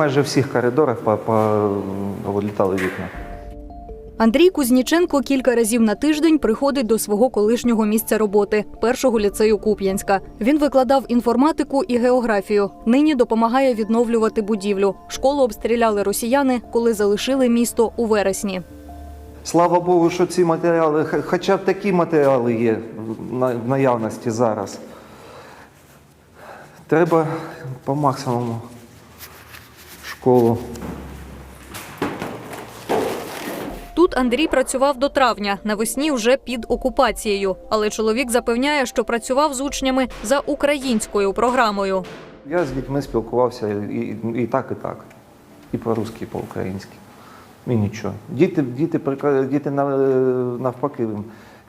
Майже в всіх коридорах по- по- вилітали вікна. Андрій Кузніченко кілька разів на тиждень приходить до свого колишнього місця роботи першого ліцею Куп'янська. Він викладав інформатику і географію. Нині допомагає відновлювати будівлю. Школу обстріляли росіяни, коли залишили місто у вересні. Слава Богу, що ці матеріали, хоча б такі матеріали є в наявності зараз. Треба по максимуму школу. Тут Андрій працював до травня, навесні вже під окупацією. Але чоловік запевняє, що працював з учнями за українською програмою. Я з дітьми спілкувався і, і, і так, і так. І по-русски, і по-українськи. І нічого. Діти, діти, діти навпаки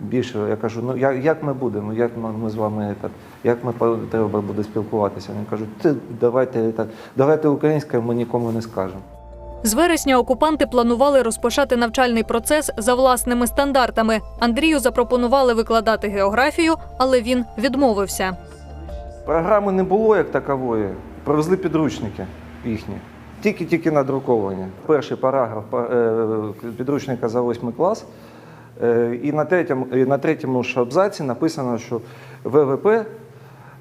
більше. Я кажу, ну як, як ми будемо, як ми, ми з вами так, як ми треба буде спілкуватися. Вони кажуть, ти давайте так, давайте українською, ми нікому не скажемо. З вересня окупанти планували розпочати навчальний процес за власними стандартами. Андрію запропонували викладати географію, але він відмовився. Програми не було як такової. Привезли підручники їхні. Тільки-тільки надруковані. Перший параграф е, підручника за 8 клас. Е, І на третьому, і на третьому ж абзаці написано, що ВВП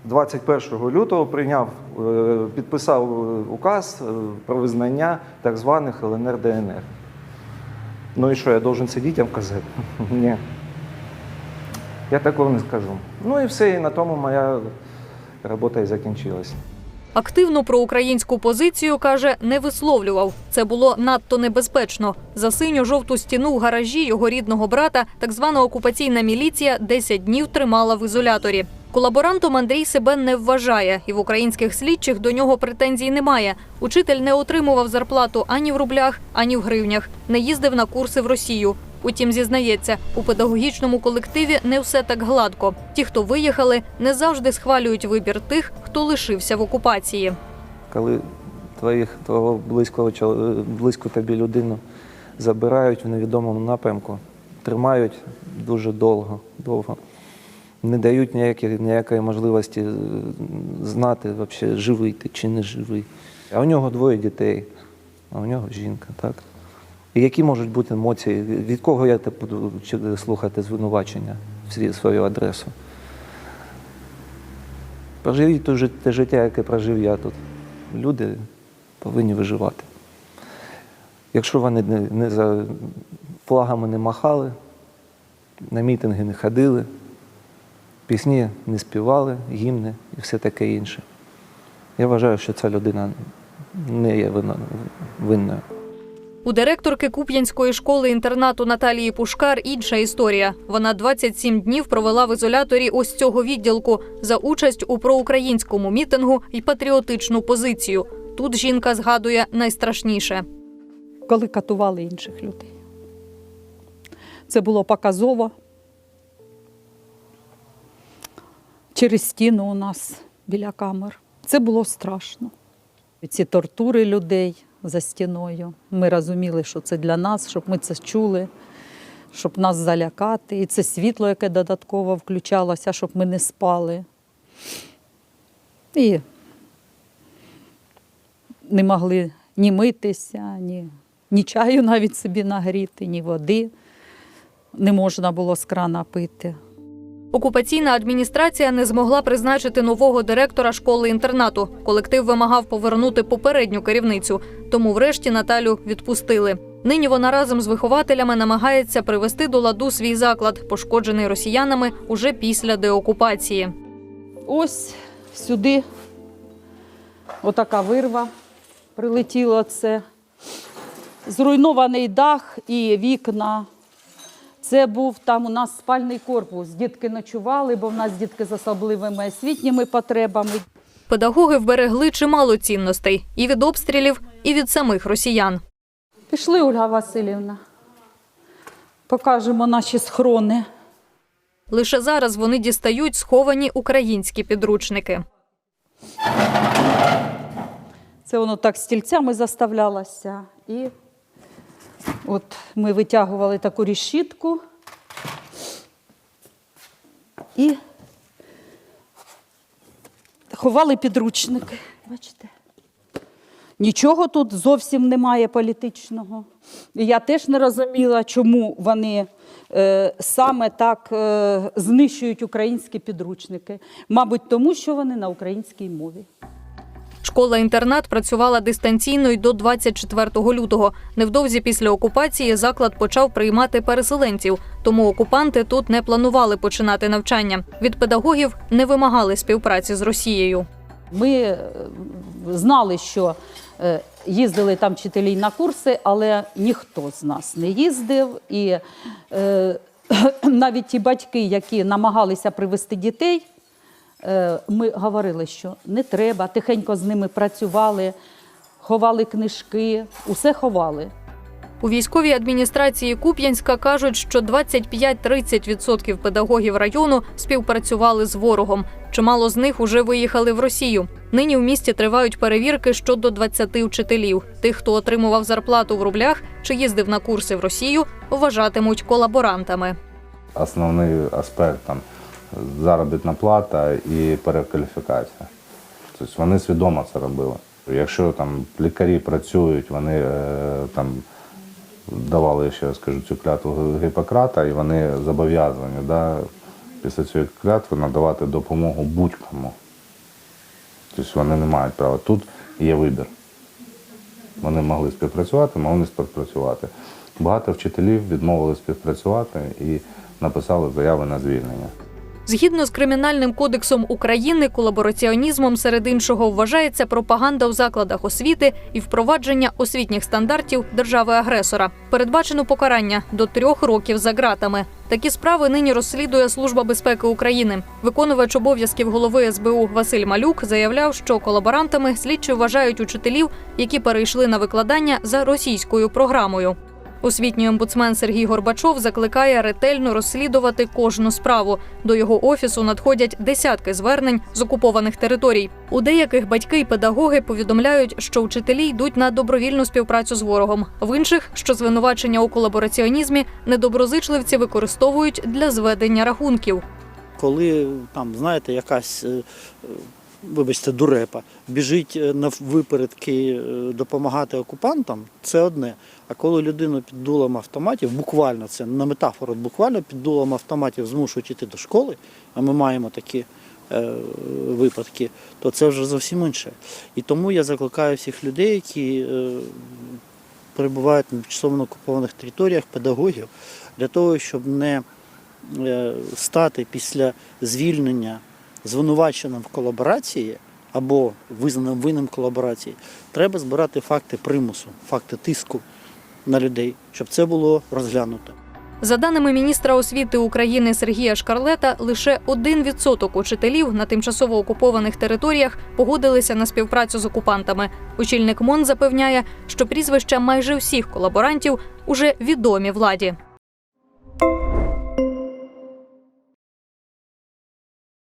21 лютого прийняв, е, підписав е, указ про визнання так званих ЛНР ДНР. Ну і що, я должен це дітям казати? Ні. Я такого не скажу. Ну і все, і на тому моя робота і закінчилась. Активно про українську позицію каже, не висловлював. Це було надто небезпечно. За синьо-жовту стіну в гаражі його рідного брата так звана окупаційна міліція 10 днів тримала в ізоляторі. Колаборантом Андрій себе не вважає, і в українських слідчих до нього претензій немає. Учитель не отримував зарплату ані в рублях, ані в гривнях, не їздив на курси в Росію. Утім, зізнається, у педагогічному колективі не все так гладко. Ті, хто виїхали, не завжди схвалюють вибір тих, хто лишився в окупації. Коли твоїх, твого близького, чол- близьку тобі людину забирають в невідомому напрямку, тримають дуже довго, довго. Не дають ніякої, ніякої можливості е, знати, вообще, живий ти чи не живий. А у нього двоє дітей, а у нього жінка, так? Які можуть бути емоції? Від кого я буду слухати звинувачення в свою адресу? Проживіть те, життя, яке прожив я тут. Люди повинні виживати. Якщо вони не за флагами не махали, на мітинги не ходили, пісні не співали, гімни і все таке інше. Я вважаю, що ця людина не є винною. У директорки Куп'янської школи інтернату Наталії Пушкар інша історія. Вона 27 днів провела в ізоляторі ось цього відділку за участь у проукраїнському мітингу і патріотичну позицію. Тут жінка згадує найстрашніше. коли катували інших людей. Це було показово. Через стіну у нас біля камер. Це було страшно. Ці тортури людей за стіною. Ми розуміли, що це для нас, щоб ми це чули, щоб нас залякати. І це світло, яке додатково включалося, щоб ми не спали. І не могли ні митися, ні, ні чаю навіть собі нагріти, ні води. Не можна було з крана пити. Окупаційна адміністрація не змогла призначити нового директора школи-інтернату. Колектив вимагав повернути попередню керівницю, тому врешті Наталю відпустили. Нині вона разом з вихователями намагається привести до ладу свій заклад, пошкоджений росіянами уже після деокупації. Ось сюди отака вирва прилетіла це. Зруйнований дах і вікна. Це був там у нас спальний корпус. Дітки ночували, бо в нас дітки з особливими освітніми потребами. Педагоги вберегли чимало цінностей і від обстрілів, і від самих росіян. Пішли, Ольга Васильівна. Покажемо наші схорони. Лише зараз вони дістають сховані українські підручники. Це воно так стільцями заставлялося. І от ми витягували таку решітку і ховали підручники. Бачите? Нічого тут зовсім немає політичного. І Я теж не розуміла, чому вони е, саме так е, знищують українські підручники. Мабуть, тому що вони на українській мові. Школа-інтернат працювала дистанційно й до 24 лютого. Невдовзі після окупації заклад почав приймати переселенців, тому окупанти тут не планували починати навчання. Від педагогів не вимагали співпраці з Росією. Ми е, знали, що е, їздили там вчителі на курси, але ніхто з нас не їздив. І е, навіть ті батьки, які намагалися привезти дітей, ми говорили, що не треба, тихенько з ними працювали, ховали книжки, усе ховали. У військовій адміністрації Куп'янська кажуть, що 25-30% педагогів району співпрацювали з ворогом. Чимало з них уже виїхали в Росію. Нині в місті тривають перевірки щодо 20 вчителів. Тих, хто отримував зарплату в рублях чи їздив на курси в Росію, вважатимуть колаборантами. Основний аспект там заробітна плата і перекваліфікація. Тобто вони свідомо це робили. Якщо там лікарі працюють, вони е, там давали, ще раз скажу, цю клятву Гіппократа, і вони зобов'язані да, після цієї клятви надавати допомогу будь-кому. Тобто вони не мають права. Тут є вибір. Вони могли співпрацювати, могли не співпрацювати. Багато вчителів відмовили співпрацювати і написали заяви на звільнення. Згідно з кримінальним кодексом України, колабораціонізмом серед іншого вважається пропаганда в закладах освіти і впровадження освітніх стандартів держави-агресора. Передбачено покарання до трьох років за ґратами. Такі справи нині розслідує Служба безпеки України. Виконувач обов'язків голови СБУ Василь Малюк заявляв, що колаборантами слідчі вважають учителів, які перейшли на викладання за російською програмою. Освітній омбудсмен Сергій Горбачов закликає ретельно розслідувати кожну справу. До його офісу надходять десятки звернень з окупованих територій. У деяких батьки й педагоги повідомляють, що вчителі йдуть на добровільну співпрацю з ворогом. В інших, що звинувачення у колабораціонізмі, недоброзичливці використовують для зведення рахунків. коли там, знаєте, якась, е, вибачте, дурепа біжить е, на випередки е, допомагати окупантам, це одне. А коли людину під дулом автоматів, буквально це на метафору, буквально під дулом автоматів змушують йти до школи, а ми маємо такі е, випадки, то це вже зовсім інше. І тому я закликаю всіх людей, які перебувають на тимчасово окупованих територіях, педагогів, для того, щоб не стати після звільнення звинуваченим в колаборації або визнаним винним колаборації, треба збирати факти примусу, факти тиску на людей, щоб це було розглянуто. За даними міністра освіти України Сергія Шкарлета, лише 1% учителів на тимчасово окупованих територіях погодилися на співпрацю з окупантами. Очільник МОН запевняє, що прізвища майже всіх колаборантів уже відомі владі.